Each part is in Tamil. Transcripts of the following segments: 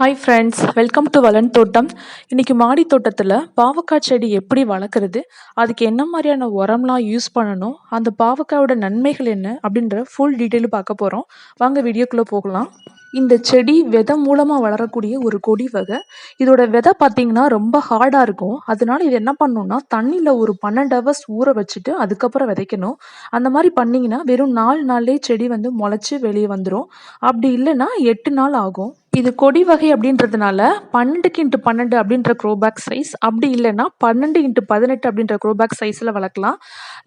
Hi friends welcome to Valan Thottam இன்றைக்கி மாடி தோட்டத்தில் பாவக்காய் செடி எப்படி வளர்க்குறது அதுக்கு என்ன மாதிரியான உரம்லாம் யூஸ் பண்ணணும் அந்த பாவக்காயோட நன்மைகள் என்ன அப்படின்ற ஃபுல் டீட்டெயில் பார்க்க போகிறோம் வாங்க வீடியோக்குள்ளே போகலாம். இந்த செடி விதை மூலமாக வளரக்கூடிய ஒரு கொடி வகை. இதோட விதை பார்த்தீங்கன்னா ரொம்ப ஹார்டாக இருக்கும். அதனால இது என்ன பண்ணணும்னா தண்ணியில் ஒரு பன்னெண்டு ஹவர்ஸ் ஊற வச்சுட்டு அதுக்கப்புறம் விதைக்கணும். அந்த மாதிரி பண்ணிங்கன்னா வெறும் நாலு நாள்லேயே செடி வந்து முளைச்சி வெளியே வந்துடும் அப்படி இல்லைன்னா எட்டு நாள் ஆகும். இது கொடி வகை அப்படின்றதுனால பன்னெண்டுக்கு இன்ட்டு பன்னெண்டு அப்படின்ற க்ரோபேக் சைஸ் அப்படி இல்லைன்னா பன்னெண்டு இன்ட்டு பதினெட்டு அப்படின்ற க்ரோபேக் சைஸில் வளர்க்கலாம்.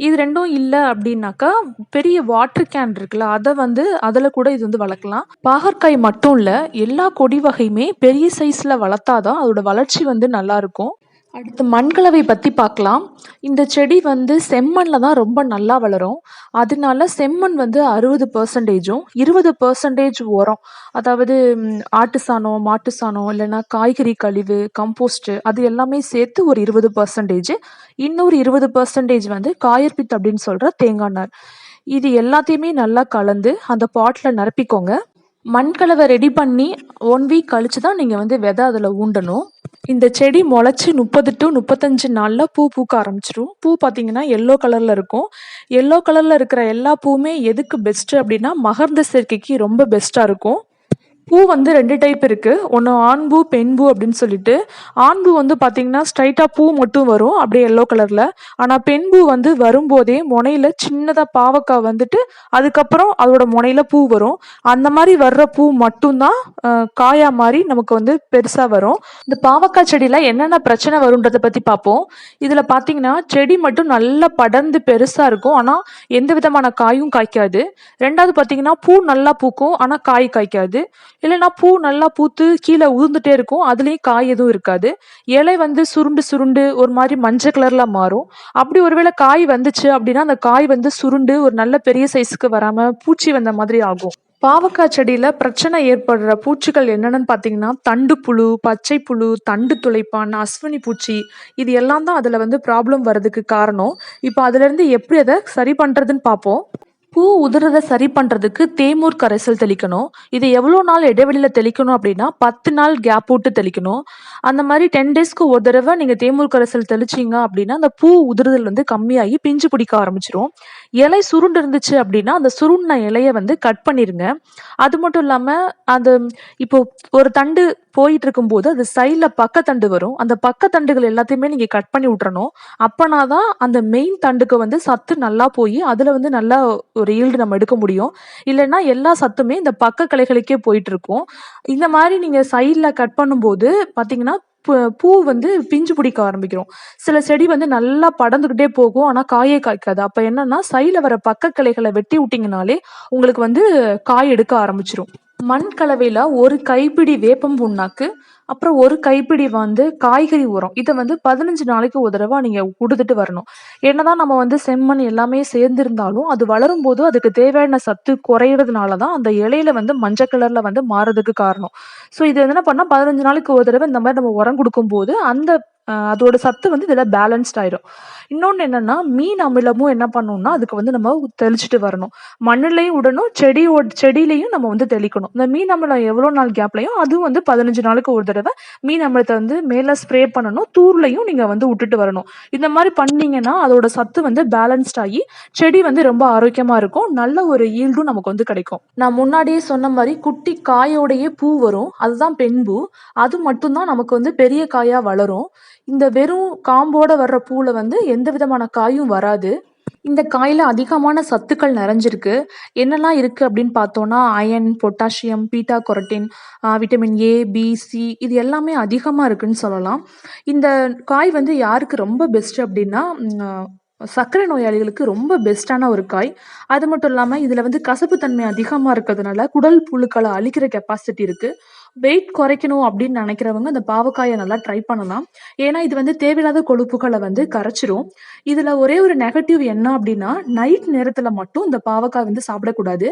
இது ரெண்டும் இல்லை அப்படின்னாக்கா பெரிய வாட்டர் கேன் இருக்குல்ல அதை வந்து அதில் கூட இது வந்து வளர்க்கலாம். பாகற்காய் மட்டும் இல்லை எல்லா கொடி வகையுமே பெரிய சைஸில் வளர்த்தாதான் அதோட வளர்ச்சி வந்து நல்லாயிருக்கும் அடுத்து மண்கலவை பற்றி பார்க்கலாம். இந்த செடி வந்து செம்மண்ணில் தான் ரொம்ப நல்லா வளரும். அதனால செம்மண் வந்து அறுபது பர்சன்டேஜும் இருபது பர்சன்டேஜ் உரம். அதாவது ஆட்டு சாணம் மாட்டு சாணம் இல்லைன்னா காய்கறி கழிவு கம்போஸ்ட்டு அது எல்லாமே சேர்த்து ஒரு இருபது பர்சன்டேஜ் இன்னொரு இருபது பர்சன்டேஜ் வந்து காயற்பித் அப்படின்னு சொல்கிற தேங்காய் நார். இது எல்லாத்தையுமே நல்லா கலந்து அந்த பாட்டில் நிரப்பிக்கோங்க. மண்கலவை ரெடி பண்ணி ஒன் வீக் கழிச்சு தான் நீங்கள் வந்து விதை அதில் ஊண்டணும். இந்த செடி முளைச்சி முப்பது டு முப்பத்தஞ்சு நாளில் பூ பூக்க ஆரம்பிச்சிடும் பூ பார்த்தீங்கன்னா எல்லோ கலரில் இருக்கும். எல்லோ கலரில் இருக்கிற எல்லா பூவுமே எதுக்கு பெஸ்ட்டு அப்படின்னா மகர்ந்த சேர்க்கைக்கு ரொம்ப பெஸ்ட்டாக இருக்கும். பூ வந்து ரெண்டு டைப் இருக்குது ஒன்று ஆண் பூ பெண் பூ அப்படின்னு சொல்லிட்டு ஆண் பூ வந்து பார்த்தீங்கன்னா ஸ்ட்ரைட்டாக பூ மட்டும் வரும் அப்படியே எல்லோ கலரில் ஆனால் பெண் பூ வந்து வரும்போதே முனையில் சின்னதாக பாவக்காய் வந்துட்டு அதுக்கப்புறம் அதோட முனையில் பூ வரும். அந்த மாதிரி வர்ற பூ மட்டும்தான் காயா மாதிரி நமக்கு வந்து பெருசாக வரும். இந்த பாவக்காய் செடியில் என்னென்ன பிரச்சனை வரும்ன்றதை பற்றி பார்ப்போம் இதில் பார்த்தீங்கன்னா செடி மட்டும் நல்லா படர்ந்து பெருசாக இருக்கும். ஆனால் எந்த விதமான காயும் காய்க்காது. ரெண்டாவது பார்த்தீங்கன்னா பூ நல்லா பூக்கும் ஆனால் காய் காய்க்காது. இல்லைன்னா பூ நல்லா பூத்து கீழே உதிர்ந்துட்டே இருக்கும். அதுலேயும் காய் எதுவும் இருக்காது. இலை வந்து சுருண்டு சுருண்டு ஒரு மாதிரி மஞ்சள் கலரில் மாறும். அப்படி ஒருவேளை காய் வந்துச்சு அப்படின்னா அந்த காய் வந்து சுருண்டு ஒரு நல்ல பெரிய சைஸுக்கு வராமல் பூச்சி வந்த மாதிரி ஆகும். பாவக்காய் செடியில் பிரச்சனை ஏற்படுற பூச்சிகள் என்னென்னு பார்த்தீங்கன்னா தண்டு புழு பச்சை புழு தண்டு துளைப்பான் அஸ்வினி பூச்சி இது எல்லாம் தான் அதில் வந்து ப்ராப்ளம் வர்றதுக்கு காரணம். இப்போ அதுலேருந்து எப்படி அதை சரி பண்ணுறதுன்னு பார்ப்போம். பூ உதிரதை சரி பண்ணுறதுக்கு தேமூர் கரைசல் தெளிக்கணும். இது எவ்வளோ நாள் இடைவெளியில் தெளிக்கணும் அப்படின்னா பத்து நாள் கேப் விட்டு தெளிக்கணும். அந்த மாதிரி டென் டேஸ்க்கு ஒரு தடவை நீங்கள் தேமூர் கரைசல் தெளிச்சிங்க அப்படின்னா அந்த பூ உதிர்தல் வந்து கம்மியாகி பிஞ்சு பிடிக்க ஆரம்பிச்சிரும். இலை சுருண்டு இருந்துச்சு அப்படின்னா அந்த சுருண்ட இலையை வந்து கட் பண்ணிடுங்க அது மட்டும் இல்லாமல் அந்த இப்போ ஒரு தண்டு போயிட்டு இருக்கும்போது அது சைடில் பக்கத்தண்டு வரும். அந்த பக்கத்தண்டுகள் எல்லாத்தையுமே நீங்கள் கட் பண்ணி விட்றணும் அப்போனா தான் அந்த மெயின் தண்டுக்கு வந்து சத்து நல்லா போய் அதில் வந்து நல்லா ஒரு ஈல்டு நம்ம எடுக்க முடியும். இல்லைன்னா எல்லா சத்துமே இந்த பக்க கிளைகளுக்கே போயிட்டு இருக்கும் இந்த மாதிரி நீங்கள் சைடில் கட் பண்ணும்போது பார்த்தீங்கன்னா பூ- பூ வந்து பிஞ்சு பிடிக்க ஆரம்பிக்கிறோம் சில செடி வந்து நல்லா படந்துக்கிட்டே போகும் ஆனால் காயே காய்க்காது. அப்போ என்னன்னா சைடில் வர பக்க கிளைகளை வெட்டி விட்டிங்கனாலே உங்களுக்கு வந்து காய் எடுக்க ஆரம்பிச்சிரும். மண் கலவையில் ஒரு கைப்பிடி வேப்பம் புண்ணாக்கு அப்புறம் ஒரு கைப்பிடி வந்து காய்கறி உரம். இதை வந்து பதினஞ்சு நாளைக்கு ஒரு தடவை நீங்கள் கொடுத்துட்டு வரணும். என்னதான் நம்ம வந்து செம்மண் எல்லாமே சேர்ந்திருந்தாலும் அது வளரும் போது அதுக்கு தேவையான சத்து குறையிறதுனால தான் அந்த இலையில வந்து மஞ்சள் கலர்ல வந்து மாறதுக்கு காரணம். ஸோ இது என்ன பண்ணால் பதினஞ்சு நாளைக்கு ஒரு தடவை இந்த மாதிரி நம்ம உரம் கொடுக்கும்போது அந்த அதோட சத்து வந்து இதில் பேலன்ஸ்ட் ஆயிடும் இன்னொன்று என்னன்னா மீன் அமிலமும் என்ன பண்ணணும்னா அதுக்கு வந்து நம்ம தெளிச்சுட்டு வரணும். மண்ணுலையும் விடணும் செடியோட செடியிலையும் நம்ம வந்து தெளிக்கணும். இந்த மீன் அமிலம் எவ்வளோ நாள் கேப்லையும் அதுவும் வந்து பதினஞ்சு நாளுக்கு ஒரு தடவை மீன் அமிலத்தை வந்து மேலே ஸ்ப்ரே பண்ணணும். தூர்லையும் நீங்கள் வந்து விட்டுட்டு வரணும். இந்த மாதிரி பண்ணீங்கன்னா அதோட சத்து வந்து பேலன்ஸ்ட் ஆகி செடி வந்து ரொம்ப ஆரோக்கியமாக இருக்கும். நல்ல ஒரு ஈல்டும் நமக்கு வந்து கிடைக்கும். நான் முன்னாடியே சொன்ன மாதிரி குட்டி காயோடையே பூ வரும். அதுதான் பெண் பூ அது மட்டும்தான் நமக்கு வந்து பெரிய காயாக வளரும். இந்த வெறும் காம்போட வர்ற பூவில் வந்து எந்த விதமான காயும் வராது. இந்த காயில் அதிகமான சத்துக்கள் நிறைஞ்சிருக்கு. என்னெல்லாம் இருக்குது அப்படின்னு பார்த்தோன்னா iron potassium beta carotene vitamin A B C இது எல்லாமே அதிகமாக இருக்குன்னு சொல்லலாம். இந்த காய் வந்து யாருக்கு ரொம்ப பெஸ்ட் அப்படின்னா சர்க்கரை நோயாளிகளுக்கு ரொம்ப பெஸ்ட்டான ஒரு காய். அது மட்டும் இல்லாமல் இதில் வந்து கசப்புத்தன்மை அதிகமாக இருக்கிறதுனால குடல் புழுக்களை அழிக்கிற கெப்பாசிட்டி இருக்குது வெயிட் குறைக்கணும் அப்படின்னு நினைக்கிறவங்க இந்த பாவக்காயை நல்லா ட்ரை பண்ணலாம். ஏன்னா இது வந்து தேவையில்லாத கொழுப்புகளை வந்து கரைச்சிரும். இதில் ஒரே ஒரு நெகட்டிவ் என்ன அப்படின்னா நைட் நேரத்தில் மட்டும் இந்த பாவக்காய் வந்து சாப்பிடக்கூடாது.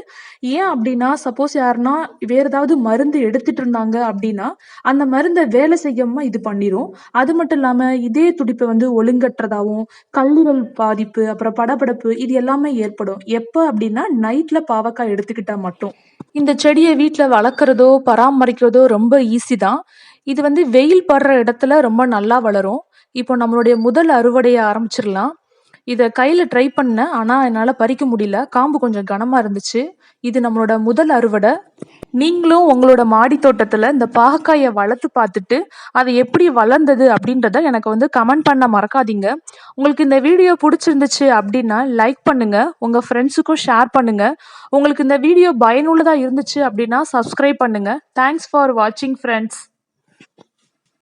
ஏன் அப்படின்னா சப்போஸ் யாருன்னா வேற ஏதாவது மருந்து எடுத்துட்டு இருந்தாங்க அப்படின்னா அந்த மருந்தை வேலை செய்யாம இது பண்ணிரும். அது மட்டும் இல்லாமல் இதே துடிப்பை வந்து ஒழுங்கற்றதாகவும் கல்லீரல் பாதிப்பு அப்புறம் படபடப்பு இது எல்லாமே ஏற்படும். எப்போ அப்படின்னா நைட்டில் பாவக்காய் எடுத்துக்கிட்டா மட்டும். இந்த செடியை வீட்டில் வளர்க்குறதோ பராமரிக்கிறதோ ரொம்ப ஈஸி தான். இது வந்து வெயில் படுற இடத்துல ரொம்ப நல்லா வளரும். இப்போ நம்மளுடைய முதல் அறுவடையை ஆரம்பிச்சிடலாம். இதை கையில் ட்ரை பண்ணேன். ஆனால் என்னால் பறிக்க முடியல. காம்பு கொஞ்சம் கனமாக இருந்துச்சு. இது நம்மளோட முதல் அறுவடை. நீங்களும் உங்களோட மாடி தோட்டத்தில் இந்த பாகக்காயை வளர்த்து பார்த்துட்டு அது எப்படி வளர்ந்தது அப்படின்றத எனக்கு வந்து கமெண்ட் பண்ண மறக்காதீங்க. உங்களுக்கு இந்த வீடியோ பிடிச்சிருந்துச்சு அப்படின்னா லைக் பண்ணுங்க. உங்கள் ஃப்ரெண்ட்ஸுக்கும் ஷேர் பண்ணுங்க. உங்களுக்கு இந்த வீடியோ பயனுள்ளதாக இருந்துச்சு அப்படின்னா சப்ஸ்கிரைப் பண்ணுங்க. தேங்க்ஸ் ஃபார் வாட்சிங் ஃப்ரெண்ட்ஸ்